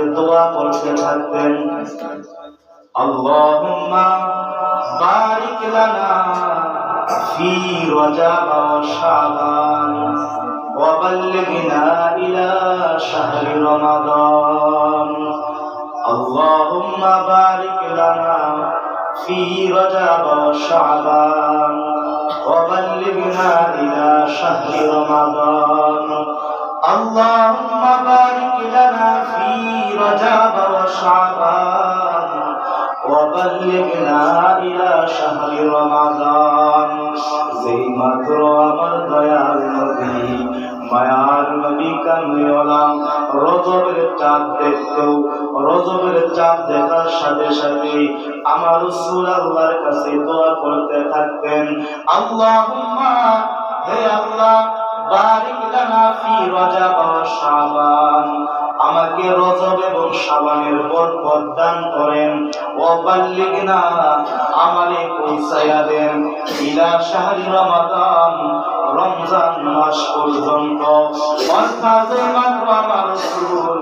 রাসূল দোয়া করতে থাকতেন আল্লাহুম্মা বারিক লানা ফি রজাব ওয়া শাবান ওয়া বাল্লিগনা ইলা শাহরি রমাদান। আল্লাহুম্মা বারিক লানা ফি রজাব ওয়া শাবান رجب وشعبان وبلغنا إلى شهر رمضان যেই মাত্র আমার দয়াল নবী মায়ার নবী কামিওয়ালা রজবের চাঁদ দেখতো রজবের চাঁদ দেখার সাথে সাথে আমার রসুল আল্লাহর কাছে দোয়া করতে থাকতেন আল্লাহুম্মা হে আল্লাহ বারিক লানা ফি রজব ওয়া শাবান আমাকে রজব এবং শাবানের বরকত দান করেন। ও বাল্লিগনা আমারে পৌঁছায়া দেন। ইলা শাহরি রমাদান, রমজান মাস পর্যন্ত। অর্থাৎ আমার রাসূল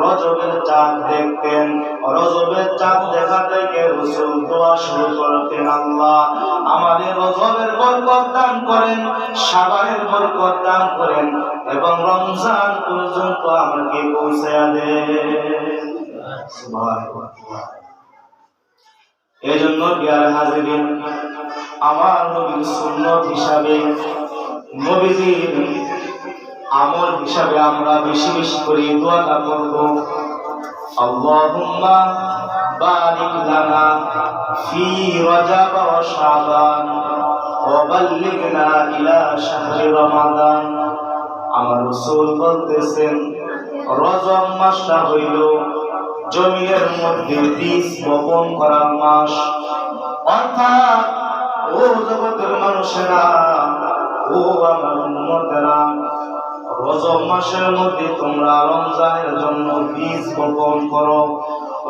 রজবের চাঁদ দেখতেন। রজবের চাঁদ দেখা থেকে রসুল দোয়া শুরু করতেন আল্লাহ। আমাদের রজবের বরকত দান করেন, সাবানের বরকত দান করেন। এবং রমজান পর্যন্ত আমাকে দেন সুবহানাল্লাহ। এই জন্য বিয়ার হাজিরিন, আমার নবীর সুন্নত হিসাবে, নবীজির আমল হিসাবে আমরা বেশি বেশি করে দোয়াটা করব। আল্লাহুম্মা বারিক লানা ফি রজব ওয়া শাবান, ওয়া বাল্লিগনা ইলা শাহরি রমাদান। আমার রাসূল বলতেছেন, রজব মাসটা হইল জমিনের মধ্যে বীজ বপন করার মাস। অর্থাৎ, ও জগতের মানুষেরা, ও আমার উন্নতেরা রজব মাসের মধ্যে তোমরা রমজানের জন্য বীজ বপন করো।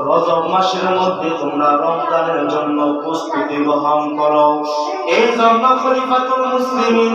রজব মাসের মধ্যে তোমরা রমজানের জন্য প্রস্তুতি গ্রহণ করো। এই জন্য খলিফাতুল মুসলিমিন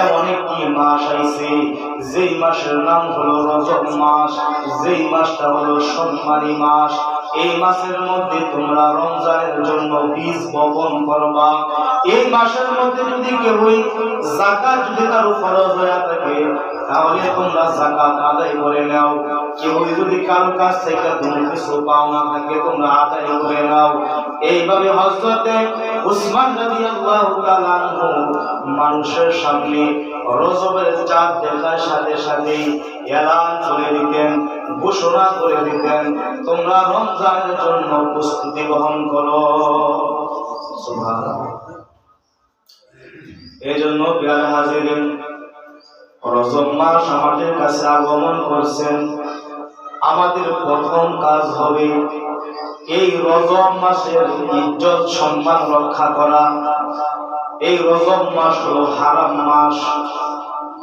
এমন একটি মাস আইছে, যেই মাসের নাম হলো রজব মাস, যেই মাসটা হলো সম্মানী মাস। এই মাসের মধ্যে তোমরা রমজানের জন্য বীজ বপন করবা। এই মাসের মধ্যে যদি কেউই জাকাত যদি কারও ফরজ হয়ে থাকে, তাহলে তোমরা জাকাত আদায় করে নাও। কেউ যদি কারও কাছ থেকে কোনো কিছু পাওনা থাকে, তোমরা আদায় করে নাও। এইভাবে হজরতে উসমান তাআলা আনহু মানুষের সামনে রজবের চাঁদ দেখার সাথে সাথে এলান করে দিতেন, ঘোষণা করে দিতেন, তোমরা রমজানের জন্য প্রস্তুতি গ্রহণ করো। সুবহানাল্লাহ। এই জন্য হাজিরিন রজব মাস আমাদের কাছে আগমন করছেন। আমাদের প্রথম কাজ হবে এই রজব মাসের ইজ্জত সম্মান রক্ষা করা। এই রজব মাস হলো হারাম মাস।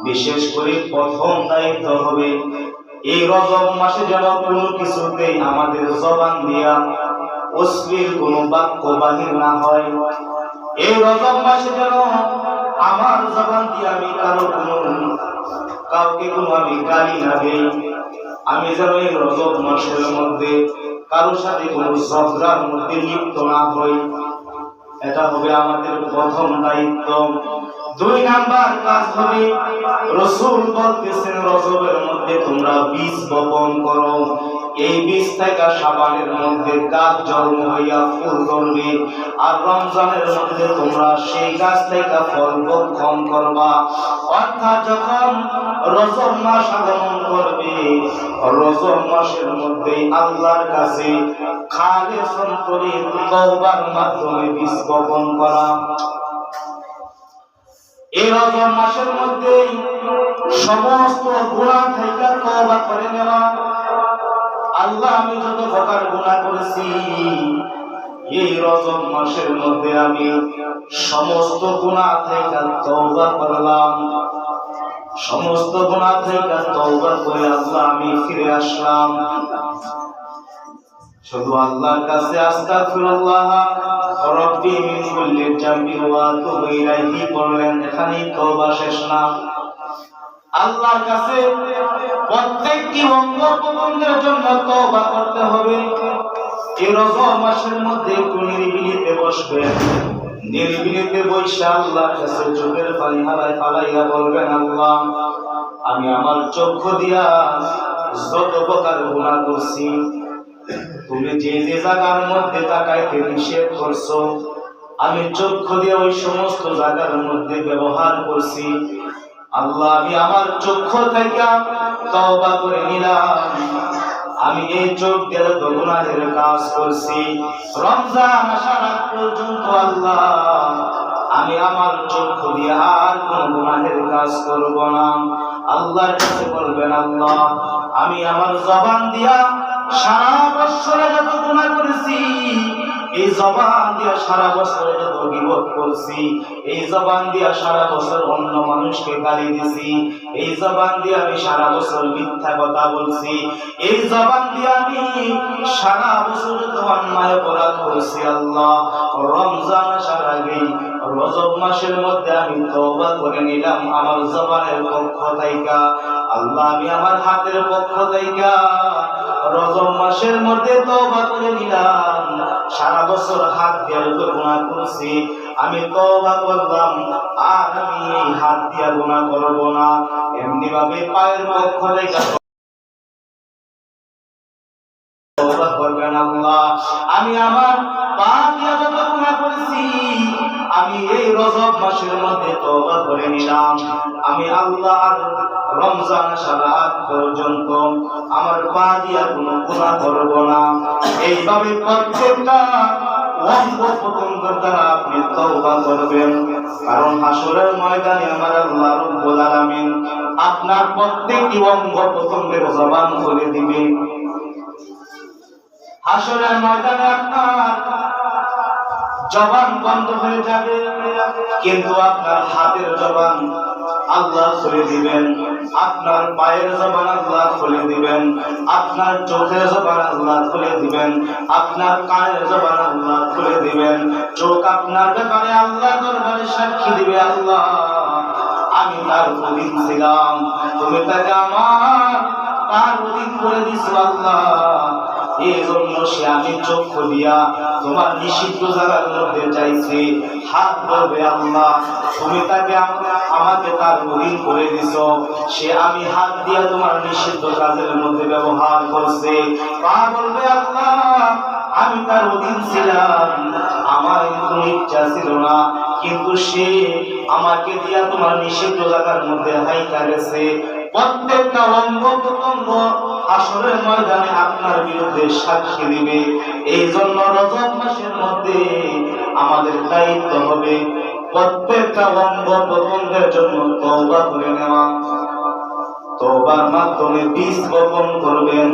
বিশেষ করে প্রথম দায়িত্ব হবে এই রজব মাসে যেন কোনো কিছুতেই আমাদের জবান দিয়া অশ্লীল কোনো বাক্য বাহির না হয়। এই রজব মাসে যেন আমার জবান দিয়ে আমি কারও কোনো কাউকে কোনো আমি গালি না দেই। আমি যেন এই রজব মাসের মধ্যে কারোর সাথে কোনো ঝগড়ার মধ্যে লিপ্ত না হই। এটা হবে আমাদের প্রথম দায়িত্ব। দুই নাম্বার কাজ হবে, রসুল বলতেছেন, রজবের মধ্যে তোমরা বীজ বপন করো। এই বীজ থেকে সাবানের মধ্যে গাছ জন্ম হইয়া ফুল ধরবে আর রমজানের মধ্যে তোমরা সেই গাছ থেকে ফল ভক্ষণ করবা। অর্থাৎ যখন মাস আগমন করবে মাসের মধ্যে আল্লাহর কাছে খালে সন্তরে মাধ্যমে বীজ বপন করা। এই মাসের মধ্যে সমস্ত গুণা থেকে তওবা করে নেওয়া। আল্লাহ, আমি যত প্রকার গুণা করেছি, এই রজব মাসের মধ্যে আমি সমস্ত গুনাহ থেকে তওবা করলাম। সমস্ত গুনাহ থেকে তওবা করে আল্লাহ, আমি ফিরে আসলাম। শুধু আল্লাহর কাছে আস্তাগফিরুল্লাহ। রব্বি মিন কুল্লি জামবি ওয়া আতুবু ইলাইহি পড়লেন এখানেই তওবা শেষ না। আল্লাহর কাছে প্রত্যেকটি অঙ্গ প্রত্যঙ্গের জন্য তওবা করতে হবে। এই রজব মাসের মধ্যে একটু বসবেন নিরিবিলিতে বৈশা আল্লাহর কাছে চোখের পানি হারায় ফালাইয়া বলবেন, আল্লাহ, আমি আমার চক্ষু দিয়া যত প্রকার গুণা করছি, তুমি যে যে জায়গার মধ্যে তাকাইতে নিষেধ করছ, আমি চক্ষু দিয়ে ওই সমস্ত জায়গার মধ্যে ব্যবহার করছি আল্লাহ, আমি আমার চক্ষু থেকে তওবা করে নিলাম। আমি এই চোখ দিয়ে তো গুনাহের কাজ করছি। রমজান আসার আগ পর্যন্ত আল্লাহ, আমি আমার চক্ষু দিয়ে আর কোন গুনাহের কাজ করব না। আল্লাহর কাছে বলবেন, আল্লাহ, আমি আমার জবান দিয়া সারা বছরে যত গুনাহ করেছি এই জবান দিয়া সারা বছর বিপদ করছি। এই জবান দিয়া সারা বছর অন্য মানুষকে গালি দিছি। এই জবান দিয়ে আমি সারা বছর মিথ্যা কথা বলছি। এই জবান দিয়ে আমি সারা বছর যত অন্যায় অপরাধ করেছি আল্লাহ। রমজান আসার আগেই, রজব মাসের মধ্যে আমি তওবা করে নিলাম আমার জবানের পক্ষ থেকে আল্লাহ, আমি আমার হাতের পক্ষ থেকে রজব মাসের মধ্যে তওবা করে নিলাম। সারা বছর হাত দিয়ে তো গুণা করছি। আমি তওবা করলাম, আর আমি হাত দিয়ে গুণা করব না। এমনি ভাবে পায়ের পক্ষ থেকে আমি আমার আমি এই রজব মাসের মধ্যে তওবা করে নিলাম। আমি আল্লাহর রমজান সারা পর্যন্ত আমার পা দিয়া কোনো গুনাহ করব না। এইভাবে প্রত্যেকটা হাসরের ময়দানে আল্লাহ আপনার প্রত্যেকটি অঙ্গ প্রত্যঙ্গের জবান খুলে দিবেন। হাসরের ময়দানে আপনার জবান বন্ধ হয়ে যাবে, কিন্তু আপনার হাতের জবান আল্লাহ খুলে দিবেন। আপনার পায়ের জবান আল্লাহ খুলে দিবেন। আপনার চোখের জবান আল্লাহ খুলে দিবেন। আপনার কানের জবান আল্লাহ খুলে দিবেন। চোখ আপনার ব্যাপারে আল্লাহ দরবারে সাক্ষী দিবে আল্লাহ। আমি তার অধীন ছিলাম। তুমি তাকে আমার তার অধীন করে দিছো আল্লাহ। এই জন্য সে আমি চক্ষু দিয়া তোমার নিষিদ্ধ জায়গার মধ্যে চাইছি। হাত ধরবে আল্লাহ, তুমি তাকে আমাকে তার অধীন করে দিছ। সে আমি হাত দিয়া তোমার নিষিদ্ধ কাজের মধ্যে ব্যবহার করছে। পা বলবে আল্লাহ! আমি তার অধীন ছিলাম। আমার কোনো ইচ্ছা ছিল না। কিন্তু সে আমাকে দিয়া তোমার নিষিদ্ধ জায়গার মধ্যে হাইকা গেছে। প্রত্যেকটা অঙ্গ প্রত্যঙ্গ ময়দানে আপনার বিরুদ্ধে সাক্ষী দিবে। এই জন্য মাসের মধ্যে আমাদের দায়িত্ব হবে প্রত্যেকটা অঙ্গ প্রত্যঙ্গের জন্য করে নেওয়া। মাধ্যমে বীজ বপন করবেন।